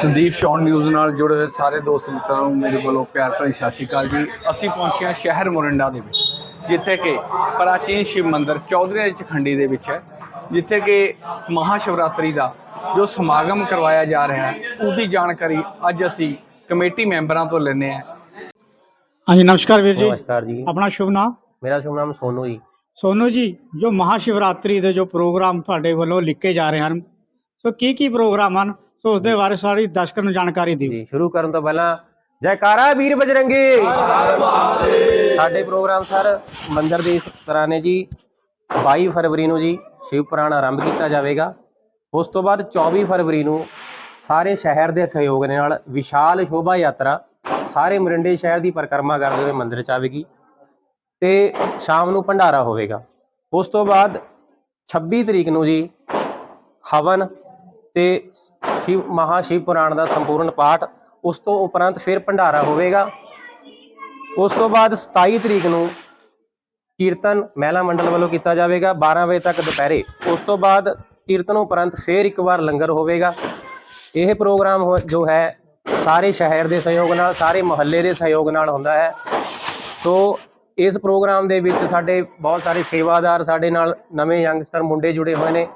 Sandeep ਸ਼ੌਨ news ਨਾਲ ਜੁੜੇ ਹੋਏ ਸਾਰੇ ਦੋਸਤ ਮਿੱਤਰਾਂ ਨੂੰ ਮੇਰੇ ਵੱਲੋਂ ਪਿਆਰ ਭਰੀ ਸਤਿ ਸ਼੍ਰੀ ਅਕਾਲ ਜੀ। ਅਸੀਂ ਪਹੁੰਚੇ ਹਾਂ ਸ਼ਹਿਰ ਮੋਰਿੰਡਾ ਦੇ ਵਿੱਚ ਜਿੱਥੇ ਕਿ ਪ੍ਰਾਚੀਨ ਸ਼ਿਵ ਮੰਦਿਰ ਚੌਧਰੀ ਦੀ ਚਖੰਡੀ ਦੇ ਵਿੱਚ ਹੈ ਜਿੱਥੇ ਕਿ ਮਹਾ ਸ਼ਿਵਰਾਤਰੀ ਦਾ ਜੋ ਸਮਾਗਮ ਕਰਵਾਇਆ ਜਾ ਰਿਹਾ ਹੈ ਉਹਦੀ ਜਾਣਕਾਰੀ ਅੱਜ ਅਸੀਂ ਕਮੇਟੀ ਮੈਂਬਰਾਂ ਤੋਂ ਲੈਂਦੇ ਹਾਂ। ਹਾਂਜੀ ਨਮਸਕਾਰ ਵੀਰ ਜੀ। ਨਮਸਕਾਰ ਜੀ। ਆਪਣਾ ਸ਼ੁਭ ਨਾਮ ਮੇਰਾ ਸ਼ੁਭ ਨਾਮ ਸੋਨੂ ਜੀ। ਸੋਨੂ ਜੀ ਜੋ ਮਹਾਸ਼ਿਵਰਾਤਰੀ ਦੇ ਜੋ ਪ੍ਰੋਗਰਾਮ ਤੁਹਾਡੇ ਵੱਲੋਂ ਲਿਖੇ ਜਾ ਰਹੇ ਹਨ ਸੋ ਕੀ ਕੀ ਪ੍ਰੋਗਰਾਮ ਹਨ? ਸੋ ਉਸ ਦੇ ਬਾਰੇ ਸਾਰੀ ਦਰਸ਼ਕਾਂ ਨੂੰ ਜਾਣਕਾਰੀ ਦਿਓ। ਜੀ, ਸ਼ੁਰੂ ਕਰਨ ਤੋਂ ਪਹਿਲਾਂ ਜੈਕਾਰਾ ਵੀਰ ਬਜਰੰਗੀ। ਸਾਡੇ ਪ੍ਰੋਗਰਾਮ ਸਰ ਮੰਦਿਰ ਦੇ ਇਸ ਤਰ੍ਹਾਂ ਨੇ ਜੀ 22 ਫਰਵਰੀ ਨੂੰ ਜੀ ਸ਼ਿਵ ਪੁਰਾਣ ਆਰੰਭ ਕੀਤਾ ਜਾਵੇਗਾ। ਉਸ ਤੋਂ ਬਾਅਦ 24 ਫਰਵਰੀ ਨੂੰ ਸਾਰੇ ਸ਼ਹਿਰ ਦੇ ਸਹਿਯੋਗ ਦੇ ਨਾਲ ਵਿਸ਼ਾਲ ਸ਼ੋਭਾ ਯਾਤਰਾ ਸਾਰੇ ਮਰਿੰਡੇ ਸ਼ਹਿਰ ਦੀ ਪਰਿਕਰਮਾ ਕਰਦੇ ਹੋਏ ਮੰਦਿਰ ਚ ਆਵੇਗੀ ਤੇ ਸ਼ਾਮ ਨੂੰ ਭੰਡਾਰਾ ਹੋਵੇਗਾ। ਉਸ ਤੋਂ ਬਾਅਦ 26 ਤਰੀਕ ਨੂੰ ਜੀ ਹਵਨ ਤੇ ਸ਼ਿਵ, ਮਹਾ ਸ਼ਿਵ ਪੁਰਾਣ ਦਾ ਸੰਪੂਰਨ ਪਾਠ ਉਸ ਤੋਂ ਉਪਰੰਤ ਫਿਰ ਭੰਡਾਰਾ ਹੋਵੇਗਾ। ਉਸ ਤੋਂ ਬਾਅਦ 27 ਤਰੀਕ ਨੂੰ ਕੀਰਤਨ ਮਹਿਲਾ ਮੰਡਲ ਵੱਲੋਂ ਕੀਤਾ ਜਾਵੇਗਾ 12 ਵਜੇ ਤੱਕ ਦੁਪਹਿਰੇ। ਉਸ ਤੋਂ ਬਾਅਦ ਕੀਰਤਨ ਉਪਰੰਤ ਫਿਰ ਇੱਕ ਵਾਰ ਲੰਗਰ ਹੋਵੇਗਾ। ਇਹ ਪ੍ਰੋਗਰਾਮ ਹੋ- ਜੋ ਹੈ, ਸਾਰੇ ਸ਼ਹਿਰ ਦੇ ਸਹਿਯੋਗ ਨਾਲ, ਸਾਰੇ ਮੁਹੱਲੇ ਦੇ ਸਹਿਯੋਗ ਨਾਲ ਹੁੰਦਾ ਹੈ। ਸੋ ਇਸ ਪ੍ਰੋਗਰਾਮ ਦੇ ਵਿੱਚ ਸਾਡੇ ਬਹੁਤ ਸਾਰੇ ਸੇਵਾਦਾਰ ਸਾਡੇ ਨਾਲ ਨਵੇਂ ਯੰਗਸਟਰ ਮੁੰਡੇ ਜੁੜੇ ਹੋਏ ਨੇ।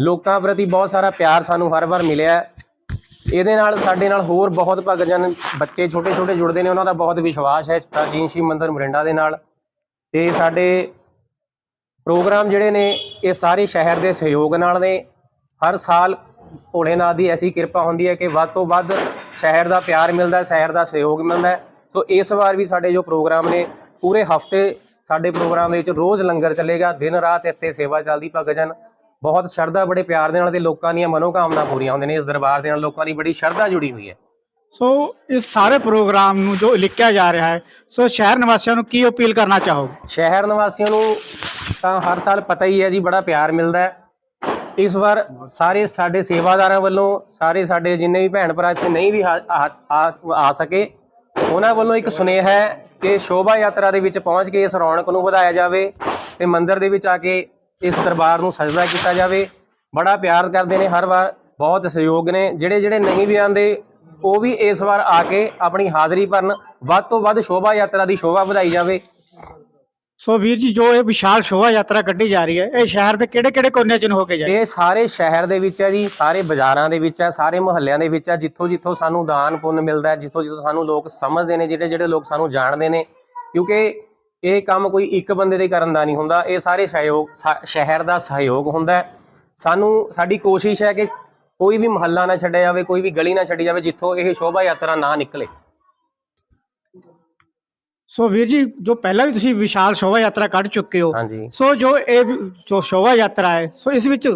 ਲੋਕਾਂ ਪ੍ਰਤੀ ਬਹੁਤ ਸਾਰਾ ਪਿਆਰ ਸਾਨੂੰ ਹਰ ਵਾਰ ਮਿਲਿਆ ਇਹਦੇ ਨਾਲ, ਸਾਡੇ ਨਾਲ ਹੋਰ ਬਹੁਤ ਭਗਤਜਨ ਬੱਚੇ ਛੋਟੇ ਛੋਟੇ ਜੁੜਦੇ ਨੇ, ਉਹਨਾਂ ਦਾ ਬਹੁਤ ਵਿਸ਼ਵਾਸ ਹੈ ਪ੍ਰਾਚੀਨ ਸ਼ਿਵ ਮੰਦਿਰ ਮਰਿੰਡਾ ਦੇ ਨਾਲ। ਤੇ ਸਾਡੇ ਪ੍ਰੋਗਰਾਮ ਜਿਹੜੇ ਨੇ, ਇਹ ਸਾਰੇ ਸ਼ਹਿਰ ਦੇ ਸਹਿਯੋਗ ਨਾਲ ਨੇ। ਹਰ ਸਾਲ ਭੋਲੇਨਾਥ ਦੀ ਐਸੀ ਕਿਰਪਾ ਹੁੰਦੀ ਹੈ ਕਿ ਵੱਧ ਤੋਂ ਵੱਧ ਸ਼ਹਿਰ ਦਾ ਪਿਆਰ ਮਿਲਦਾ, ਸ਼ਹਿਰ ਦਾ ਸਹਿਯੋਗ ਮਿਲਦਾ ਸੋ ਇਸ ਵਾਰ ਵੀ ਸਾਡੇ ਜੋ ਪ੍ਰੋਗਰਾਮ ਨੇ, ਪੂਰੇ ਹਫ਼ਤੇ ਸਾਡੇ ਪ੍ਰੋਗਰਾਮ ਦੇ ਵਿੱਚ ਰੋਜ਼ ਲੰਗਰ ਚੱਲੇਗਾ, ਦਿਨ ਰਾਤ ਇੱਥੇ ਸੇਵਾ ਚੱਲਦੀ ਭਗਤਜਨ ਬਹੁਤ ਸ਼ਰਧਾ ਬੜੇ ਪਿਆਰ ਦੇ ਨਾਲ ਤੇ ਲੋਕਾਂ ਦੀਆਂ ਮਨੋਕਾਮਨਾ ਪੂਰੀਆਂ ਹੁੰਦੀਆਂ ਨੇ। ਇਸ ਦਰਬਾਰ ਦੇ ਨਾਲ ਲੋਕਾਂ ਦੀ ਬੜੀ ਸ਼ਰਧਾ ਜੁੜੀ ਹੋਈ ਹੈ। ਸੋ ਇਸ ਸਾਰੇ ਪ੍ਰੋਗਰਾਮ ਨੂੰ ਜੋ ਲਿਖਿਆ ਜਾ ਰਿਹਾ ਹੈ ਸੋ ਸ਼ਹਿਰ ਨਿਵਾਸੀਆਂ ਨੂੰ ਕੀ ਅਪੀਲ ਕਰਨਾ ਚਾਹੋਗੇ? ਸ਼ਹਿਰ ਨਿਵਾਸੀਆਂ ਨੂੰ ਤਾਂ ਹਰ ਸਾਲ ਪਤਾ ਹੀ ਹੈ ਜੀ ਬੜਾ ਪਿਆਰ ਮਿਲਦਾ ਹੈ। ਇਸ ਵਾਰ ਸਾਰੇ ਸਾਡੇ ਸੇਵਾਦਾਰਾਂ ਵੱਲੋਂ ਸਾਰੇ ਸਾਡੇ ਜਿੰਨੇ ਵੀ ਭੈਣ ਭਰਾ ਇੱਥੇ ਨਹੀਂ ਵੀ ਆ- ਆ ਆ- ਆ ਸਕੇ ਉਹਨਾਂ ਵੱਲੋਂ ਇੱਕ ਸੁਨੇਹਾ ਹੈ ਕਿ ਸ਼ੋਭਾ ਯਾਤਰਾ ਦੇ ਵਿੱਚ ਪਹੁੰਚ ਕੇ ਇਸ ਰੌਣਕ ਨੂੰ ਵਧਾਇਆ ਜਾਵੇ ਤੇ ਮੰਦਿਰ ਦੇ ਵਿੱਚ ਆ ਕੇ ਇਸ ਦਰਬਾਰ ਨੂੰ ਸਜਦਾ ਕੀਤਾ ਜਾਵੇ। ਬੜਾ ਪਿਆਰ ਕਰਦੇ ਨੇ ਹਰ ਵਾਰ ਬਹੁਤ ਸਹਿਯੋਗ ਨੇ। ਜਿਹੜੇ ਜਿਹੜੇ ਨਹੀਂ ਵੀ ਆਉਂਦੇ ਉਹ ਵੀ ਇਸ ਵਾਰ ਆ ਕੇ ਆਪਣੀ ਹਾਜ਼ਰੀ ਭਰਨ ਵੱਧ ਤੋਂ ਵੱਧ ਸ਼ੋਭਾ ਯਾਤਰਾ ਦੀ ਸ਼ੋਭਾ ਵਧਾਈ ਜਾਵੇ। ਸੋ ਵੀਰ ਜੀ ਜੋ ਇਹ ਵਿਸ਼ਾਲ ਸ਼ੋਭਾ ਯਾਤਰਾ ਕੱਢੀ ਜਾ ਰਹੀ ਹੈ ਇਹ ਸ਼ਹਿਰ ਦੇ ਕਿਹੜੇ ਕਿਹੜੇ ਕੋਨੇ ਚ ਨੂੰ ਹੋ ਕੇ ਜਾਏ ਇਹ ਸਾਰੇ ਸ਼ਹਿਰ ਦੇ ਵਿੱਚ ਹੈ ਜੀ ਸਾਰੇ ਬਾਜ਼ਾਰਾਂ ਦੇ ਵਿੱਚ ਹੈ ਸਾਰੇ ਮੁਹੱਲਿਆਂ ਦੇ ਵਿੱਚ ਹੈ ਜਿੱਥੋਂ ਜਿੱਥੋਂ ਸਾਨੂੰ ਦਾਨ ਪੁੰਨ ਮਿਲਦਾ ਹੈ ਜਿੱਥੋਂ ਜਿੱਥੋਂ ਸਾਨੂੰ ਲੋਕ ਸਮਝਦੇ ਨੇ ਜਿਹੜੇ ਜਿਹੜੇ ਲੋਕ ਸਾਨੂੰ ਜਾਣਦੇ ਨੇ। ਕਿਉਂਕਿ ਇਹ ਕੰਮ ਕੋਈ ਇੱਕ ਬੰਦੇ ਦੇ ਕਰਨ ਦਾ ਨਹੀਂ ਹੁੰਦਾ। ਇਹ ਸਾਰੇ ਸਹਿਯੋਗ ਸ਼ਹਿਰ ਦਾ ਸਹਿਯੋਗ ਹੁੰਦਾ ਸਾਨੂੰ ਸਾਡੀ ਕੋਸ਼ਿਸ਼ ਹੈ ਕਿ ਕੋਈ ਵੀ ਮੁਹੱਲਾ ਨਾ ਛੱਡਿਆ ਜਾਵੇ ਕੋਈ ਵੀ ਗਲੀ ਨਾ ਛੱਡੀ ਜਾਵੇ ਜਿੱਥੋਂ ਇਹ ਸ਼ੋਭਾ ਯਾਤਰਾ ਨਾ ਨਿਕਲੇ। ਸੋ ਵੀਰ ਜੀ ਜੋ ਪਹਿਲਾਂ ਵੀ ਤੁਸੀਂ ਵਿਸ਼ਾਲ ਸ਼ੋਭਾ ਯਾਤਰਾ ਕੱਢ ਚੁੱਕੇ ਹੋ ਸੋ ਜੋ ਇਹ ਜੋ ਸ਼ੋਭਾ ਯਾਤਰਾ ਹੈ ਸੋ ਇਸ ਵਿੱਚ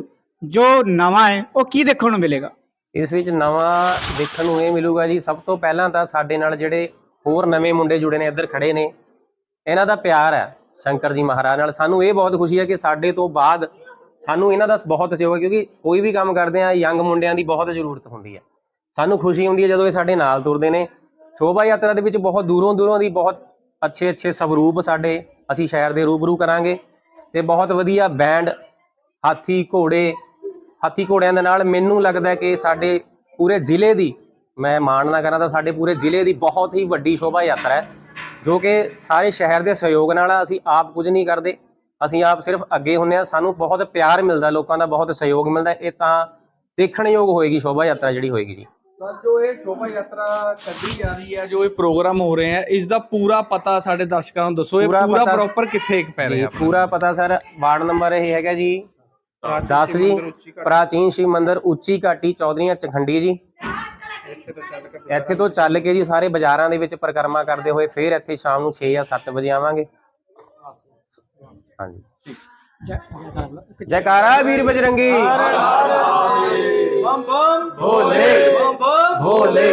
ਜੋ ਨਵਾਂ ਹੈ ਉਹ ਕੀ ਦੇਖਣ ਨੂੰ ਮਿਲੇਗਾ? ਇਸ ਵਿੱਚ ਨਵਾਂ ਦੇਖਣ ਨੂੰ ਇਹ ਮਿਲੂਗਾ ਜੀ ਸਭ ਤੋਂ ਪਹਿਲਾਂ ਤਾਂ ਸਾਡੇ ਨਾਲ ਜਿਹੜੇ ਹੋਰ ਨਵੇਂ ਮੁੰਡੇ ਜੁੜੇ ਨੇ ਇੱਧਰ ਖੜੇ ਨੇ ਇਹਨਾਂ ਦਾ ਪਿਆਰ ਹੈ ਸ਼ੰਕਰ ਜੀ ਮਹਾਰਾਜ ਨਾਲ। ਸਾਨੂੰ ਇਹ ਬਹੁਤ ਖੁਸ਼ੀ ਹੈ ਕਿ ਸਾਡੇ ਤੋਂ ਬਾਅਦ ਸਾਨੂੰ ਇਹਨਾਂ ਦਾ ਬਹੁਤ ਸਹਿਯੋਗ ਹੈ, ਕਿਉਂਕਿ ਕੋਈ ਵੀ ਕੰਮ ਕਰਦੇ ਆ ਯੰਗ ਮੁੰਡਿਆਂ ਦੀ ਬਹੁਤ ਜ਼ਰੂਰਤ ਹੁੰਦੀ ਹੈ। ਸਾਨੂੰ ਖੁਸ਼ੀ ਹੁੰਦੀ ਹੈ ਜਦੋਂ ਇਹ ਸਾਡੇ ਨਾਲ ਤੁਰਦੇ ਨੇ। ਸ਼ੋਭਾ ਯਾਤਰਾ ਦੇ ਵਿੱਚ ਬਹੁਤ ਦੂਰੋਂ ਦੂਰੋਂ ਦੀ ਬਹੁਤ ਅੱਛੇ ਅੱਛੇ ਸਵਰੂਪ ਸਾਡੇ, ਅਸੀਂ ਸ਼ਹਿਰ ਦੇ ਰੂਬਰੂ ਕਰਾਂਗੇ ਤੇ ਬਹੁਤ ਵਧੀਆ ਬੈਂਡ ਹਾਥੀ, ਘੋੜੇ, ਹਾਥੀ ਘੋੜਿਆਂ ਦੇ ਨਾਲ ਮੈਨੂੰ ਲੱਗਦਾ ਕਿ ਸਾਡੇ ਪੂਰੇ ਜ਼ਿਲ੍ਹੇ ਦੀ, ਮੈਂ ਮਾਣ ਨਾ ਕਰਾਂ ਤਾਂ ਸਾਡੇ ਪੂਰੇ ਜ਼ਿਲ੍ਹੇ ਦੀ ਬਹੁਤ ਹੀ ਵੱਡੀ ਸ਼ੋਭਾ ਯਾਤਰਾ ਹੈ। ਜੋ ਕਿ ਸਾਰੇ ਸ਼ਹਿਰ ਦੇ ਸਹਿਯੋਗ ਨਾਲ ਆ। ਅਸੀਂ ਆਪ ਕੁਝ ਨਹੀਂ ਕਰਦੇ। ਅਸੀਂ ਆਪ ਸਿਰਫ ਅੱਗੇ ਹੁੰਨੇ ਆ ਸਾਨੂੰ ਬਹੁਤ ਪਿਆਰ ਮਿਲਦਾ ਲੋਕਾਂ ਦਾ ਬਹੁਤ ਸਹਿਯੋਗ ਮਿਲਦਾ ਇਹ ਤਾਂ ਦੇਖਣਯੋਗ ਹੋਏਗੀ ਸ਼ੋਭਾ ਯਾਤਰਾ ਜਿਹੜੀ ਹੋਏਗੀ ਜੀ। ਸਰ ਜੋ ਇਹ ਸ਼ੋਭਾ ਯਾਤਰਾ ਕੱਢੀ ਜਾ ਰਹੀ ਹੈ ਜੋ ਇਹ ਪ੍ਰੋਗਰਾਮ ਹੋ ਰਹੇ ਹੈ ਇਸ ਦਾ ਪੂਰਾ ਪਤਾ ਸਾਡੇ ਦਰਸ਼ਕਾਂ ਨੂੰ ਦੱਸੋ ਇਹ ਪੂਰਾ ਪੂਰਾ ਪਤਾ- ਪ੍ਰੋਪਰ ਕਿੱਥੇ ਪੈ ਜੀ ਰਿਹਾ ਪੂਰਾ ਪਤਾ ਸਰ ਵਾਰਡ ਨੰਬਰ ਇਹ ਹੈਗਾ ਜੀ। 10 ਜੀ ਪ੍ਰਾਚੀਨ ਸ਼ਿਵ ਮੰਦਿਰ ਉੱਚੀ ਘਾਟੀ ਚੌਧਰੀਆਂ ਚਖੰਡੀ ਜੀ। ਇੱਥੇ ਤੋਂ ਚੱਲ ਕੇ ਜੀ ਸਾਰੇ ਬਾਜ਼ਾਰਾਂ ਦੇ ਵਿੱਚ ਪਰਿਕਰਮਾ ਕਰਦੇ ਹੋਏ ਫਿਰ ਇੱਥੇ ਸ਼ਾਮ ਨੂੰ 6 ਜਾਂ 7 ਵਜੇ ਆਵਾਂਗੇ ਹਾਂਜੀ। ਜੈਕਾਰਾ ਵੀਰ ਬਜਰੰਗੀ ਬਮ ਬਮ ਭੋਲੇ ਭੋਲੇ